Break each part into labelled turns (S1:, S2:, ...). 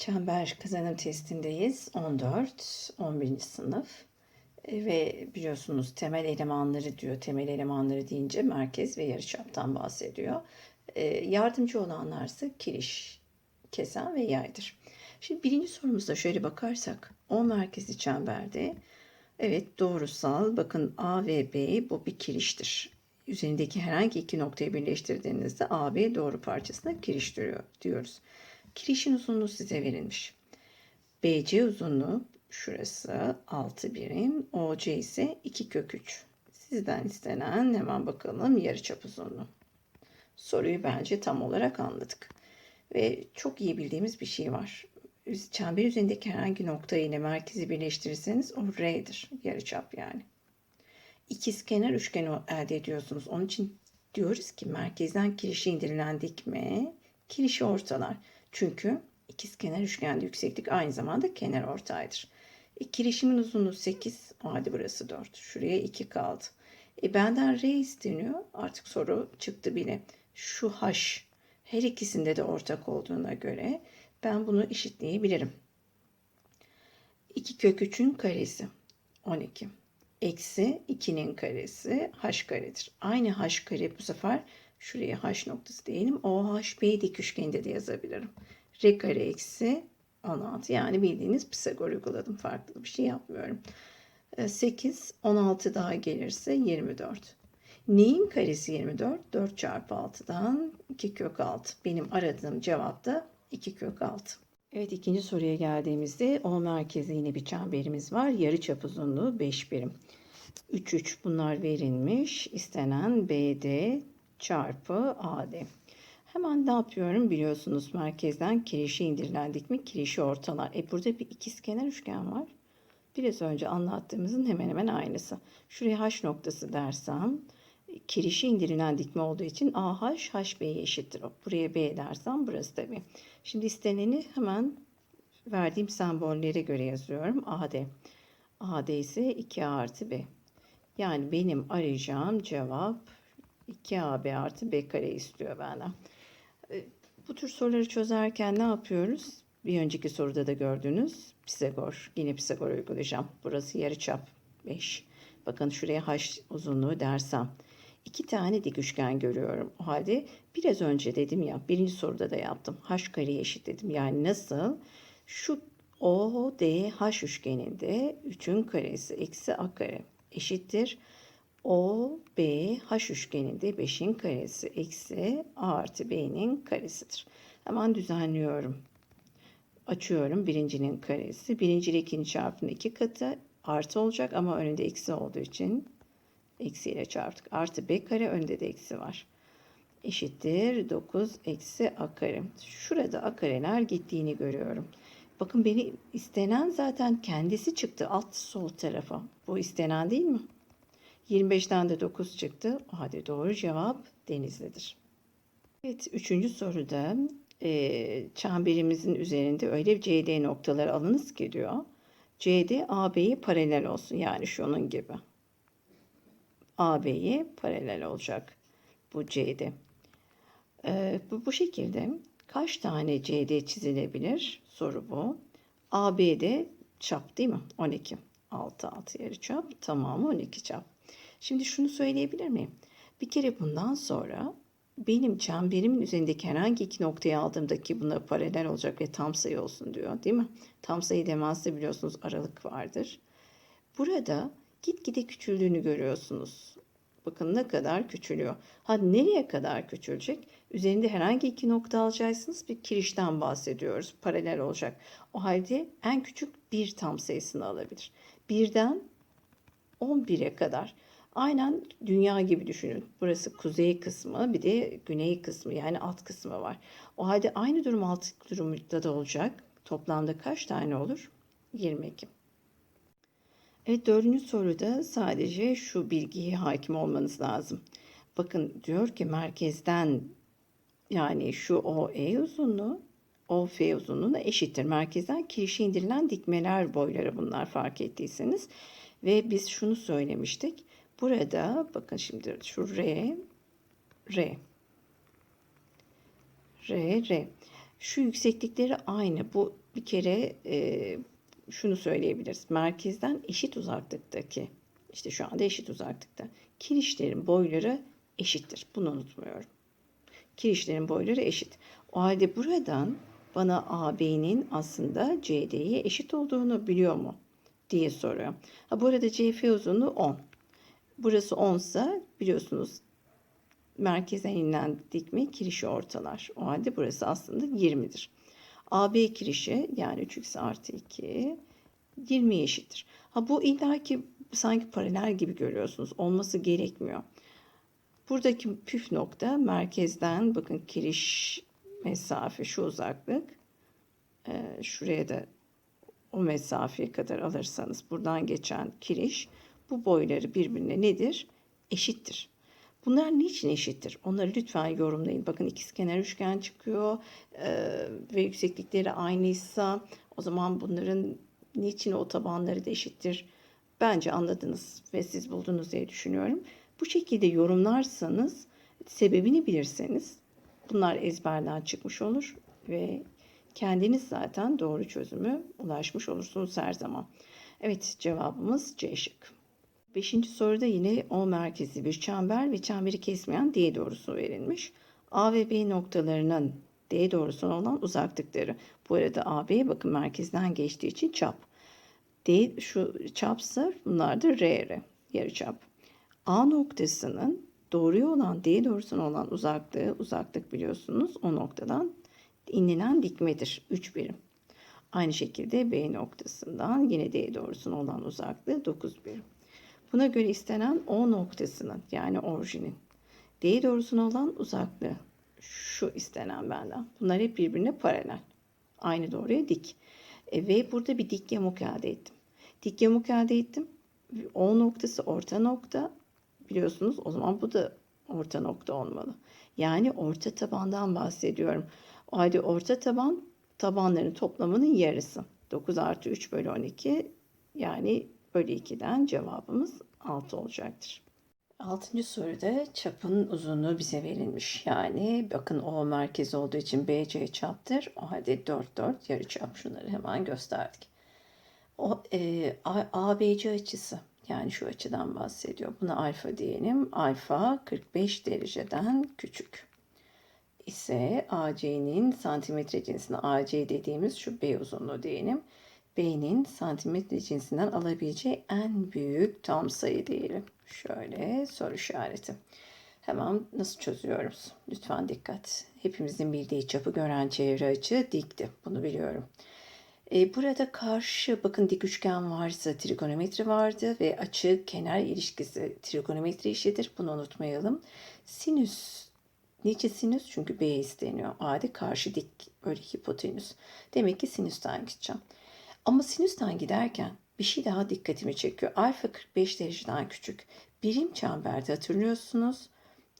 S1: Çember kazanım testindeyiz. 14, 11. sınıf. E, Ve biliyorsunuz temel elemanları diyor. Temel elemanları deyince merkez ve yarıçaptan bahsediyor. E, Yardımcı olanlarsa kiriş, kesen ve yaydır. Şimdi birinci sorumuzda şöyle bakarsak O merkezi çemberde evet doğrusal bakın A ve B bu bir kiriştir. Üzerindeki herhangi iki noktayı birleştirdiğinizde AB doğru parçasına kiriş diyor, diyoruz. Kirişin uzunluğu size verilmiş. BC uzunluğu şurası 6 birim. OC ise 2 kök 3. Sizden istenen hemen bakalım yarıçap uzunluğu. Soruyu bence tam olarak anladık. Ve çok iyi bildiğimiz bir şey var. Çember üzerindeki herhangi nokta ile merkezi birleştirirseniz o R'dir. Yarıçap yani. İkizkenar üçgen elde ediyorsunuz. Onun için diyoruz ki merkezden kirişe indirilen dikme kirişi ortalar. Çünkü ikizkenar üçgende yükseklik aynı zamanda kenar ortaydır. E, kirişimin uzunluğu 8. O halde burası 4. Şuraya 2 kaldı. E, benden R isteniyor. Artık soru çıktı bile. Şu H her ikisinde de ortak olduğuna göre ben bunu eşitleyebilirim. 2 kök 3'ün karesi 12. Eksi 2'nin karesi h karedir. Aynı h kare bu sefer şuraya h noktası diyelim. OHB dik üçgeninde de yazabilirim. R kare eksi 16 yani bildiğiniz Pisagor uyguladım. Farklı bir şey yapmıyorum. 8, 16 daha gelirse 24. Neyin karesi 24? 4 çarpı 6'dan 2 kök 6. Benim aradığım cevap da 2 kök 6. Evet ikinci soruya geldiğimizde O merkezi yine bir çemberimiz var. Yarıçap uzunluğu 5 birim. 3 3 bunlar verilmiş. İstenen BD çarpı AD. Hemen ne yapıyorum biliyorsunuz merkezden kirişi indirilendik mi kirişi ortalar. E burada bir ikizkenar üçgen var. Biraz önce anlattığımızın hemen hemen aynısı. Şuraya H noktası dersem kirişi indirilen dikme olduğu için AH HB'ye eşittir. Buraya B dersem burası B. Şimdi isteneni hemen verdiğim sembollere göre yazıyorum. AD. AD ise 2A artı B. Yani benim arayacağım cevap 2AB artı B kare istiyor benden. E, Bu tür soruları çözerken ne yapıyoruz? Bir önceki soruda da gördünüz. Pisagor. Yine Pisagor uygulayacağım. Burası yarıçap 5. Bakın şuraya h uzunluğu dersem. iki tane dik üçgen görüyorum. O halde biraz önce dedim ya birinci soruda da yaptım. h kareye eşit dedim. Yani nasıl? Şu ODH üçgeninde 3'ün karesi eksi a kare eşittir. OBH üçgeninde 5'in karesi eksi a artı b'nin karesidir. Hemen düzenliyorum. Açıyorum birincinin karesi. Birinci ile ikinci çarpımın iki katı artı olacak ama önünde eksi olduğu için eksiyle çarptık. Artı b kare önde de eksi var. Eşittir 9 eksi a kare. Şurada a kareler gittiğini görüyorum. Bakın beni istenen zaten kendisi çıktı alt sol tarafa. Bu istenen değil mi? 25'ten de 9 çıktı. Hadi doğru cevap Denizli'dir. Evet, üçüncü soruda e, çemberimizin üzerinde öyle CD noktaları alınız ki diyor. CD AB'ye paralel olsun. Yani şunun gibi. AB'ye paralel olacak bu CD. E, bu, bu şekilde kaç tane CD çizilebilir? Soru bu. AB'de çap değil mi? 12. 6 6 yarı çap. Tamamı 12 çap. Şimdi şunu söyleyebilir miyim? Bir kere bundan sonra benim çemberimin üzerindeki herhangi iki noktayı aldığımdaki buna paralel olacak ve tam sayı olsun diyor değil mi? Tam sayı demansı biliyorsunuz aralık vardır. Burada gitgide küçüldüğünü görüyorsunuz. Bakın ne kadar küçülüyor. Ha nereye kadar küçülecek? Üzerinde herhangi iki nokta alacaksınız. Bir kirişten bahsediyoruz. Paralel olacak. O halde en küçük bir tam sayısını alabilir. Birden 11'e kadar. Aynen dünya gibi düşünün. Burası kuzey kısmı bir de güney kısmı yani alt kısmı var. O halde aynı durum alt durumda da olacak. Toplamda kaç tane olur? 22. Evet dördüncü soruda sadece şu bilgiye hakim olmanız lazım. Bakın diyor ki merkezden yani şu OE uzunluğu OF uzunluğuna eşittir. Merkezden kirişe indirilen dikmeler boyları bunlar fark ettiyseniz. Ve biz şunu söylemiştik. Burada bakın şimdi şu R, R, R, R. Şu yükseklikleri aynı. Bu bir kere e, şunu söyleyebiliriz. Merkezden eşit uzaklıktaki, işte şu anda eşit uzaklıkta. Kirişlerin boyları eşittir. Bunu unutmuyorum. Kirişlerin boyları eşit. O halde buradan bana AB'nin aslında CD'ye eşit olduğunu biliyor mu? diye soruyor. Ha, bu arada CF uzunluğu 10. Burası 10 ise biliyorsunuz merkezden inilen dikme kirişi ortalar. O halde burası aslında 20'dir. AB kirişi yani 3x artı 2 20'ye eşittir. Ha bu illaki sanki paralel gibi görüyorsunuz. Olması gerekmiyor. Buradaki püf nokta merkezden bakın kiriş mesafe şu uzaklık. Ee, şuraya da o mesafeye kadar alırsanız buradan geçen kiriş bu boyları birbirine nedir? Eşittir. Bunlar niçin eşittir? Onları lütfen yorumlayın. Bakın ikizkenar üçgen çıkıyor e, ve yükseklikleri aynıysa o zaman bunların niçin o tabanları da eşittir? Bence anladınız ve siz buldunuz diye düşünüyorum. Bu şekilde yorumlarsanız sebebini bilirseniz bunlar ezberden çıkmış olur ve kendiniz zaten doğru çözümü ulaşmış olursunuz her zaman. Evet cevabımız C şık. Beşinci soruda yine O merkezi bir çember ve çemberi kesmeyen D doğrusu verilmiş. A ve B noktalarının D doğrusuna olan uzaklıkları. Bu arada AB bakın merkezden geçtiği için çap. D şu çapsa bunlar da R, yarıçap. A noktasının doğruya olan D doğrusuna olan uzaklığı, uzaklık biliyorsunuz o noktadan inilen dikmedir 3 birim. Aynı şekilde B noktasından yine D doğrusuna olan uzaklığı 9 birim. Buna göre istenen O noktasının yani orijinin D doğrusuna olan uzaklığı şu istenen benden. Bunlar hep birbirine paralel. Aynı doğruya dik. E, ve burada bir dik yamuk elde ettim. Dik yamuk elde ettim. O noktası orta nokta. Biliyorsunuz o zaman bu da orta nokta olmalı. Yani orta tabandan bahsediyorum. O halde orta taban tabanların toplamının yarısı. 9 artı 3 bölü 12 yani bölü 2'den cevabımız 6 olacaktır. Altıncı soruda çapın uzunluğu bize verilmiş. Yani bakın O merkez olduğu için BC çaptır. O halde 4 4 yarı çap şunları hemen gösterdik. O e, ABC açısı yani şu açıdan bahsediyor. Buna alfa diyelim. Alfa 45 dereceden küçük ise AC'nin santimetre cinsine AC dediğimiz şu B uzunluğu diyelim. B'nin santimetre cinsinden alabileceği en büyük tam sayı diyelim. Şöyle soru işareti. Hemen nasıl çözüyoruz? Lütfen dikkat. Hepimizin bildiği çapı gören çevre açı dikti. Bunu biliyorum. E, burada karşı bakın dik üçgen varsa trigonometri vardı ve açı kenar ilişkisi trigonometri işidir. Bunu unutmayalım. Sinüs Niçin sinüs? Çünkü B isteniyor. Adi karşı dik böyle hipotenüs. Demek ki sinüsten gideceğim. Ama sinüsten giderken bir şey daha dikkatimi çekiyor. Alfa 45 dereceden küçük. Birim çemberde hatırlıyorsunuz.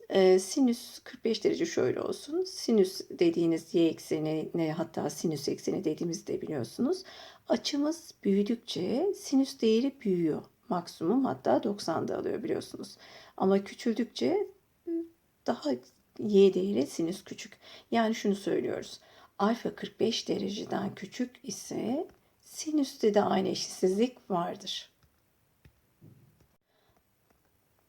S1: Ee, sinüs 45 derece şöyle olsun. Sinüs dediğiniz y ekseni ne hatta sinüs ekseni dediğimizi de biliyorsunuz. Açımız büyüdükçe sinüs değeri büyüyor. Maksimum hatta 90'da alıyor biliyorsunuz. Ama küçüldükçe daha y değeri sinüs küçük. Yani şunu söylüyoruz. Alfa 45 dereceden küçük ise sinüste de aynı eşitsizlik vardır.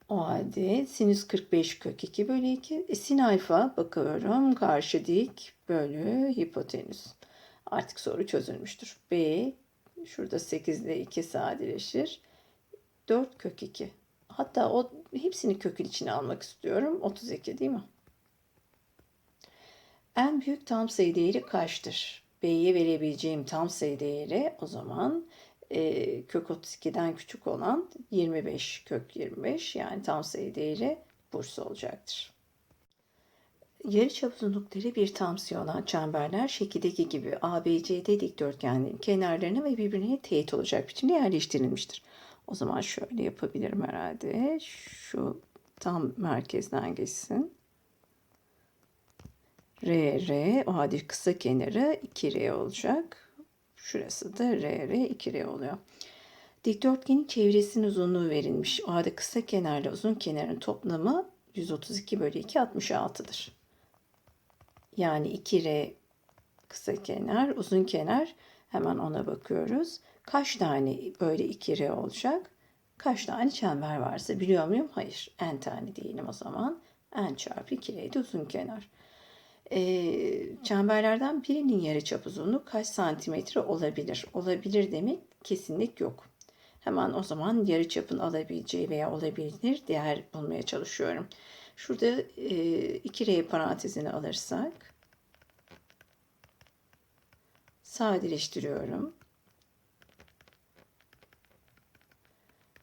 S1: O halde sinüs 45 kök 2 bölü 2. E, sin alfa bakıyorum karşı dik bölü hipotenüs. Artık soru çözülmüştür. B şurada 8 ile 2 sadeleşir. 4 kök 2. Hatta o hepsini kökün içine almak istiyorum. 32 değil mi? En büyük tam sayı değeri kaçtır? B'ye verebileceğim tam sayı değeri o zaman e, kök 32'den küçük olan 25 kök 25 yani tam sayı değeri bursa olacaktır. Yarıçap uzunlukları bir tam olan çemberler şekildeki gibi ABCD dikdörtgenlerin kenarlarına ve birbirine teğet olacak biçimde yerleştirilmiştir. O zaman şöyle yapabilirim herhalde. Şu tam merkezden geçsin. R, R. O halde kısa kenarı 2R olacak. Şurası da R, R, 2R oluyor. Dikdörtgenin çevresinin uzunluğu verilmiş. O halde kısa kenarla uzun kenarın toplamı 132 bölü 2 66'dır. Yani 2R kısa kenar, uzun kenar. Hemen ona bakıyoruz. Kaç tane böyle iki R olacak? Kaç tane çember varsa biliyor muyum? Hayır. N tane diyelim o zaman. N çarpı 2R'de uzun kenar. Ee, çemberlerden birinin yarıçap uzunluğu kaç santimetre olabilir? Olabilir demek kesinlik yok. Hemen o zaman yarıçapın alabileceği veya olabilir değer bulmaya çalışıyorum. Şurada e, 2R parantezini alırsak sadeleştiriyorum.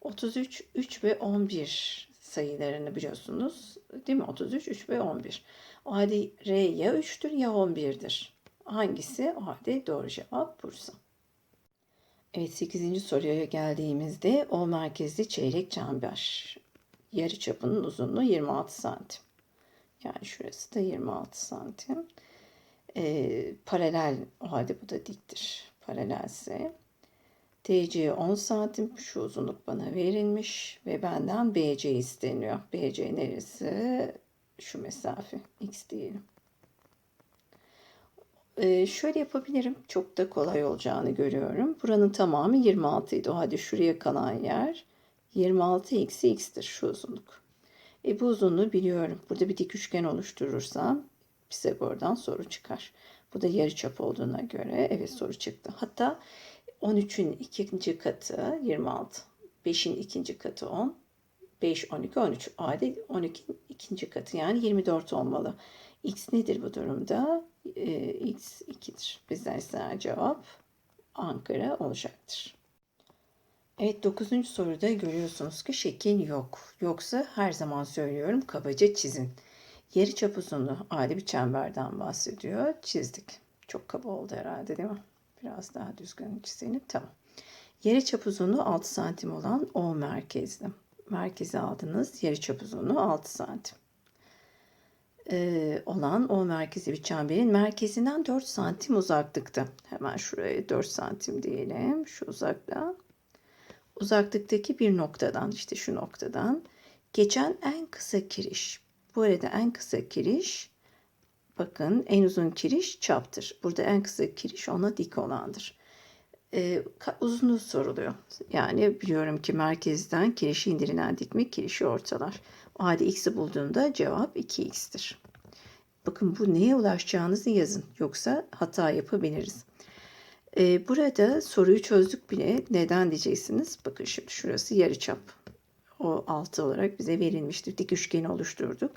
S1: 33, 3 ve 11 sayılarını biliyorsunuz. Değil mi? 33, 3 ve 11. Halde R ya 3'tür ya 11'dir. Hangisi? Halde doğru cevap Bursa. Evet 8. soruya geldiğimizde o merkezli çeyrek çember. Yarı çapının uzunluğu 26 santim. Yani şurası da 26 santim. Ee, paralel o halde bu da diktir. Paralelse. DC 10 santim şu uzunluk bana verilmiş ve benden BC isteniyor. BC neresi? Şu mesafe. X diyelim. Ee, şöyle yapabilirim. Çok da kolay olacağını görüyorum. Buranın tamamı 26 idi. O halde şuraya kalan yer 26 eksi x'tir şu uzunluk. E bu uzunluğu biliyorum. Burada bir dik üçgen oluşturursam Pisagor'dan soru çıkar. Bu da yarıçap olduğuna göre evet soru çıktı. Hatta 13'ün ikinci katı 26. 5'in ikinci katı 10. 5, 12, 13. Adi 12'nin ikinci katı yani 24 olmalı. X nedir bu durumda? Ee, X 2'dir. Bizden istenen cevap Ankara olacaktır. Evet 9. soruda görüyorsunuz ki şekil yok. Yoksa her zaman söylüyorum kabaca çizin. Yarı çap uzunluğu adi bir çemberden bahsediyor. Çizdik. Çok kaba oldu herhalde değil mi? Biraz daha düzgün çizelim. Tamam. Yarı çap uzunluğu 6 santim olan O merkezli. Merkezi aldınız. Yarı çap uzunluğu 6 santim. Ee, olan O merkezi bir çemberin merkezinden 4 santim uzaklıkta. Hemen şuraya 4 santim diyelim. Şu uzakta. Uzaklıktaki bir noktadan işte şu noktadan geçen en kısa kiriş. Bu arada en kısa kiriş bakın en uzun kiriş çaptır. Burada en kısa kiriş ona dik olandır. Ee, uzunluğu soruluyor. Yani biliyorum ki merkezden kirişi indirilen dikme kirişi ortalar. O halde x'i bulduğumda cevap 2x'tir. Bakın bu neye ulaşacağınızı yazın. Yoksa hata yapabiliriz. Ee, burada soruyu çözdük bile. Neden diyeceksiniz? Bakın şimdi şurası yarıçap. O 6 olarak bize verilmişti. Dik üçgeni oluşturduk.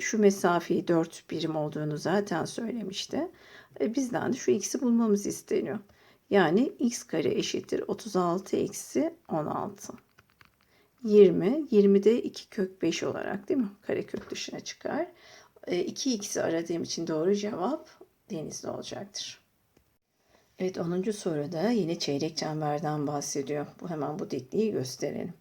S1: Şu mesafeyi 4 birim olduğunu zaten söylemişti. E, bizden de şu x'i bulmamız isteniyor. Yani x kare eşittir 36 eksi 16. 20. 20'de 2 kök 5 olarak değil mi? Karekök dışına çıkar. E, 2x'i aradığım için doğru cevap denizli olacaktır. Evet 10. soruda yine çeyrek çemberden bahsediyor. Bu hemen bu dikliği gösterelim.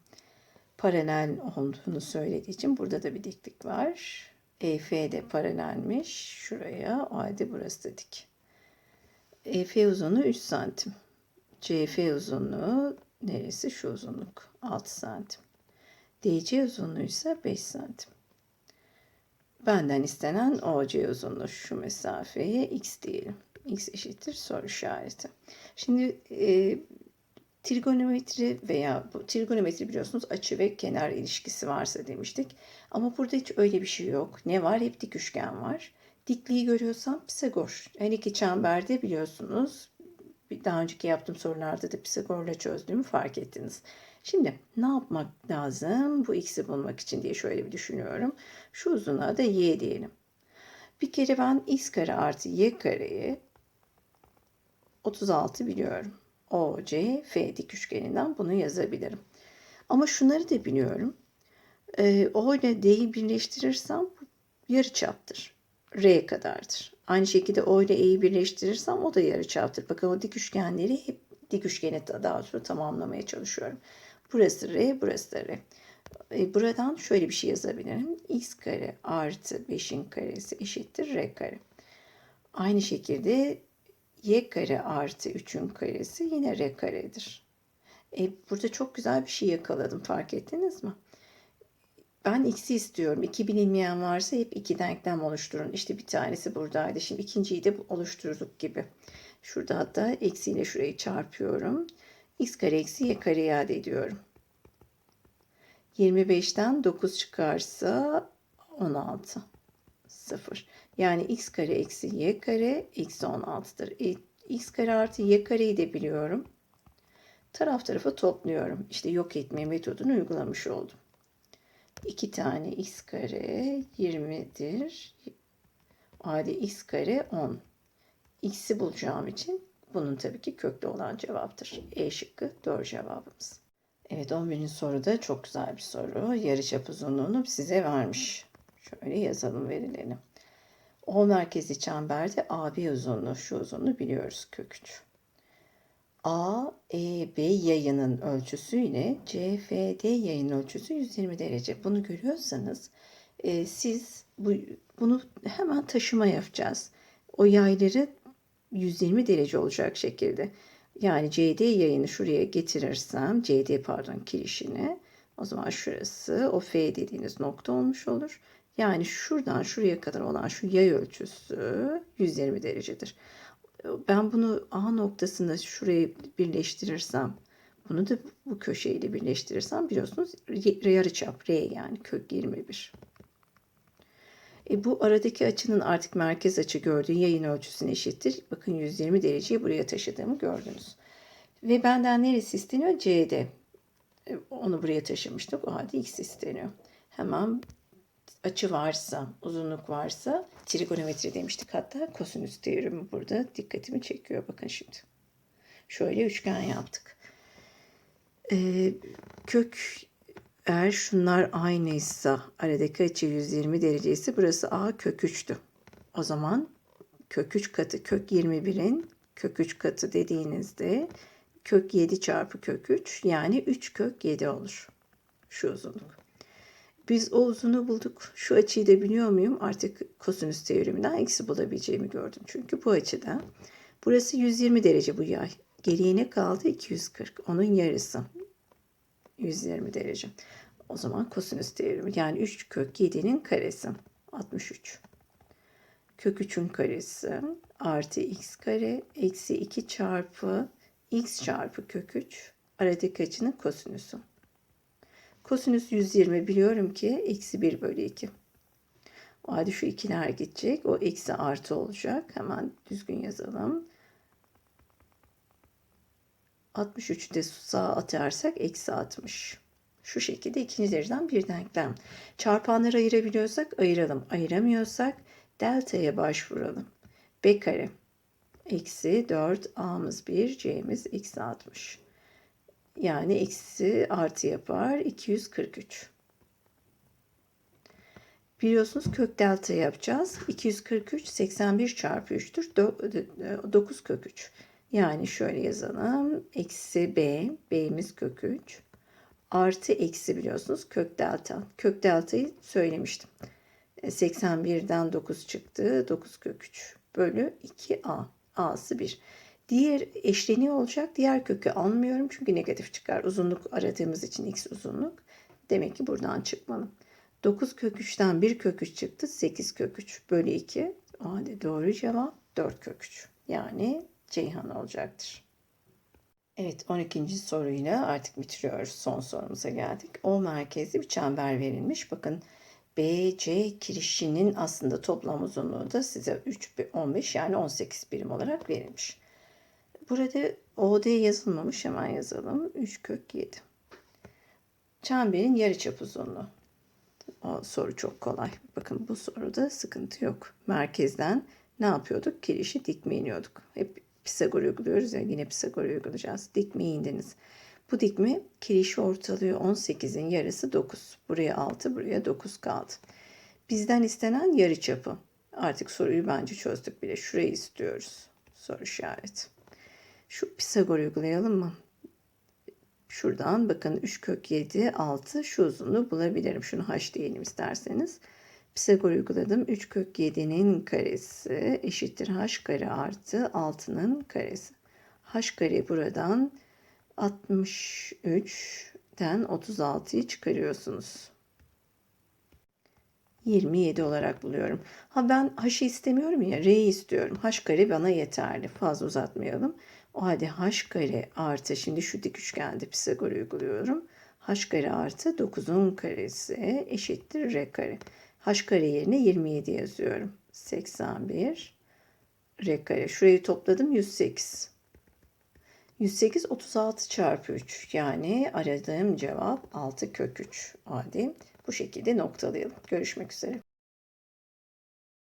S1: Paralel olduğunu söylediği için burada da bir diklik var. EF de paralelmiş. Şuraya halde burası da dik. EF uzunluğu 3 santim. CF uzunluğu neresi? Şu uzunluk 6 santim. DC uzunluğu ise 5 santim. Benden istenen OC uzunluğu şu mesafeye x diyelim. x eşittir soru işareti. Şimdi e, trigonometri veya bu trigonometri biliyorsunuz açı ve kenar ilişkisi varsa demiştik. Ama burada hiç öyle bir şey yok. Ne var? Hep dik üçgen var. Dikliği görüyorsam Pisagor. Her iki çemberde biliyorsunuz daha önceki yaptığım sorularda da Pisagor'la çözdüğümü fark ettiniz. Şimdi ne yapmak lazım bu x'i bulmak için diye şöyle bir düşünüyorum. Şu uzunluğa da y diyelim. Bir kere ben x kare artı y kareyi 36 biliyorum. O, C, F dik üçgeninden bunu yazabilirim. Ama şunları da biliyorum. E, o ile D'yi birleştirirsem yarı çaptır. R kadardır. Aynı şekilde O ile E'yi birleştirirsem o da yarı çaptır. Bakın o dik üçgenleri hep dik üçgeni daha sonra tamamlamaya çalışıyorum. Burası R, burası da R. E, buradan şöyle bir şey yazabilirim. X kare artı 5'in karesi eşittir R kare. Aynı şekilde y kare artı 3'ün karesi yine r karedir. E, burada çok güzel bir şey yakaladım fark ettiniz mi? Ben x'i istiyorum. 2 bilinmeyen varsa hep iki denklem oluşturun. İşte bir tanesi buradaydı. Şimdi ikinciyi de oluşturduk gibi. Şurada hatta eksiyle şurayı çarpıyorum. x kare eksi y kare iade ediyorum. 25'ten 9 çıkarsa 16. 0. Yani x kare eksi y kare eksi 16'dır. E, x kare artı y kareyi de biliyorum. Taraf tarafa topluyorum. İşte yok etme metodunu uygulamış oldum. 2 tane x kare 20'dir. O halde x kare 10. x'i bulacağım için bunun tabii ki köklü olan cevaptır. E şıkkı doğru cevabımız. Evet 11. soruda çok güzel bir soru. Yarıçap uzunluğunu size vermiş. Şöyle yazalım verilerini. O merkezi çemberde AB uzunluğu şu uzunluğu biliyoruz kök 3. A, E, B yayının ölçüsü ile CFD yayın ölçüsü 120 derece. Bunu görüyorsanız e, siz bu, bunu hemen taşıma yapacağız. O yayları 120 derece olacak şekilde. Yani CD yayını şuraya getirirsem, CD pardon kirişini, o zaman şurası o F dediğiniz nokta olmuş olur. Yani şuradan şuraya kadar olan şu yay ölçüsü 120 derecedir. Ben bunu A noktasında şuraya birleştirirsem, bunu da bu köşeyle birleştirirsem biliyorsunuz yarıçap R yani kök 21. E bu aradaki açının artık merkez açı gördüğü yayın ölçüsüne eşittir. Bakın 120 dereceyi buraya taşıdığımı gördünüz. Ve benden neresi isteniyor? C'de. E, onu buraya taşımıştık. O halde X isteniyor. Hemen açı varsa, uzunluk varsa trigonometri demiştik. Hatta kosinüs teoremi burada dikkatimi çekiyor. Bakın şimdi. Şöyle üçgen yaptık. Ee, kök eğer şunlar aynıysa aradaki açı 120 derece ise burası A kök 3'tü. O zaman kök 3 katı kök 21'in kök 3 katı dediğinizde kök 7 çarpı kök 3 yani 3 kök 7 olur. Şu uzunluk. Biz o uzunu bulduk. Şu açıyı da biliyor muyum? Artık kosinüs teoreminden eksi bulabileceğimi gördüm. Çünkü bu açıda burası 120 derece bu yay. Geriye ne kaldı? 240. Onun yarısı. 120 derece. O zaman kosinüs teoremi yani 3 kök 7'nin karesi 63. Kök 3'ün karesi artı x kare eksi 2 çarpı x çarpı kök 3 aradaki açının kosinüsü. Kosinüs 120 biliyorum ki eksi 1 bölü 2. O halde şu ikiler gidecek. O eksi artı olacak. Hemen düzgün yazalım. 63'ü de sağa atarsak eksi 60. Şu şekilde ikinci dereceden bir denklem. Çarpanları ayırabiliyorsak ayıralım. Ayıramıyorsak delta'ya başvuralım. B kare eksi 4 a'mız 1 c'miz eksi 60. Yani eksi artı yapar 243. Biliyorsunuz kök delta yapacağız. 243 81 çarpı 3'tür. 9 kök 3. Yani şöyle yazalım. Eksi b. b'miz kök 3. Artı eksi biliyorsunuz kök delta. Kök deltayı söylemiştim. 81'den e, 9 çıktı. 9 kök 3 bölü 2a. a'sı 1. Diğer eşleniği olacak. Diğer kökü almıyorum çünkü negatif çıkar. Uzunluk aradığımız için x uzunluk. Demek ki buradan çıkmalı. 9 kök 3'ten 1 kök 3 çıktı. 8 kök 3 bölü 2. O halde doğru cevap 4 kök 3. Yani Ceyhan olacaktır. Evet 12. soruyla artık bitiriyoruz. Son sorumuza geldik. O merkezli bir çember verilmiş. Bakın BC kirişinin aslında toplam uzunluğu da size 3, 15 yani 18 birim olarak verilmiş. Burada OD yazılmamış hemen yazalım. 3 kök 7. Çemberin yarıçap uzunluğu. O soru çok kolay. Bakın bu soruda sıkıntı yok. Merkezden ne yapıyorduk? Kirişi dikme iniyorduk. Hep Pisagor uyguluyoruz ya yine Pisagor uygulayacağız. Dikme indiniz. Bu dikme kirişi ortalıyor 18'in yarısı 9. Buraya 6 buraya 9 kaldı. Bizden istenen yarı çapı. Artık soruyu bence çözdük bile. Şurayı istiyoruz. Soru işareti. Şu Pisagor uygulayalım mı? Şuradan bakın 3 kök 7 6 şu uzunluğu bulabilirim. Şunu h diyelim isterseniz. Pisagor uyguladım. 3 kök 7'nin karesi eşittir h kare artı 6'nın karesi. h kare buradan 63'ten 36'yı çıkarıyorsunuz. 27 olarak buluyorum. Ha ben h'ı istemiyorum ya r'yi istiyorum. h kare bana yeterli. Fazla uzatmayalım. O halde h kare artı şimdi şu dik üçgende Pisagor uyguluyorum. h kare artı 9'un karesi eşittir r kare. h kare yerine 27 yazıyorum. 81 r kare. Şurayı topladım 108. 108 36 çarpı 3 yani aradığım cevap 6 kök 3. Hadi bu şekilde noktalayalım. Görüşmek üzere.